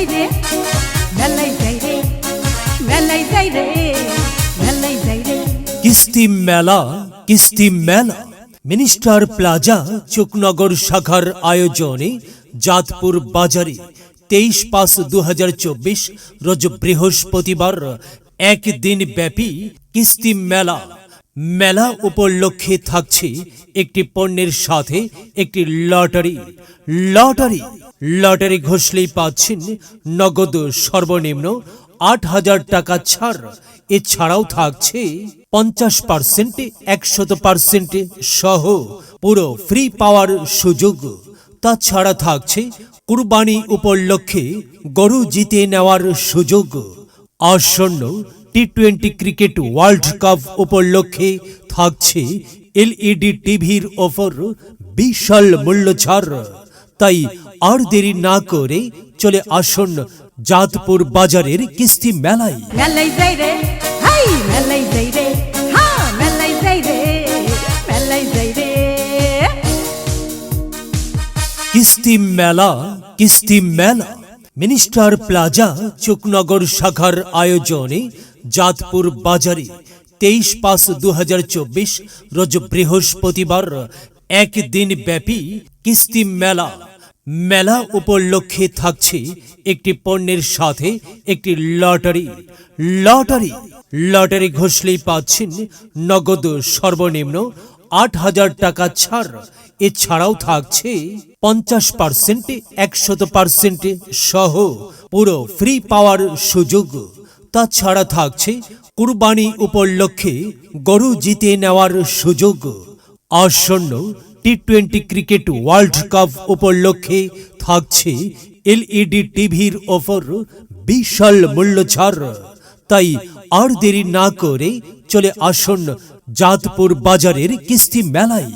যাই রে মেলাই যাই রে মেলাই যাই রে মেলাই যাই রে কিস্তি মেলা কিস্তি মেলা। মিনিস্টার প্লাজা চুকনগর শাখার আয়োজনে জাতপুর বাজারে তেইশ পাঁচ দু রোজ বৃহস্পতিবার একদিন ব্যাপী কিস্তি মেলা। মেলা উপলক্ষে থাকছে একটি পণ্যের সাথে একটি লটারি। লটারি লটারি ঘষলেই পাচ্ছেন নগদ সর্বনিম্ন আট হাজার টাকা ছাড়। এছাড়াও থাকছে পঞ্চাশ পার্সেন্ট, একশত পার্সেন্ট সহ পুরো ফ্রি পাওয়ার সুযোগ। তাছাড়া থাকছে কুরবানি উপলক্ষে গরু জিতে নেওয়ার সুযোগ। আসন্ন T twenty cricket world cup উপলক্ষে থাকছে এলইডি টিভির ওপর বিশাল মূল্য ছাড়। তাই আর দেরি না করে চলে আসুন জাতপুর বাজারের কিস্তি মেলায়। মেলাই যাই রে হাই মেলাই যাই রে মেলাই যাই রে মেলাই যাই রে। কিস্তি মেলা কিস্তি মেলা মিনিস্টার প্লাজা চুকনগর শাখার আয়োজনে জাতপুর বাজারে তেইশ পাঁচ দু রোজ বৃহস্পতিবার একদিন ব্যাপী কিস্তি মেলা। মেলা উপলক্ষে থাকছে একটি পণ্যের সাথে একটি লটারি। লটারি। লটারি ঘষলেই পাচ্ছেন নগদ সর্বনিম্ন আট হাজার টাকা ছাড়। এছাড়াও থাকছে পঞ্চাশ পার্সেন্ট, একশত পার্সেন্ট সহ পুরো ফ্রি পাওয়ার সুযোগ। তাছাড়া থাকছে কুরবানি উপলক্ষে গরু জিতে নেওয়ার সুযোগ। আসন্ন T twenty cricket world cup উপলক্ষে থাকছে এলইডি টিভির ওপর বিশাল মূল্য ছাড় তাই আর দেরি না করে চলে আসুন জাতপুর বাজারের কিস্তি মেলায়।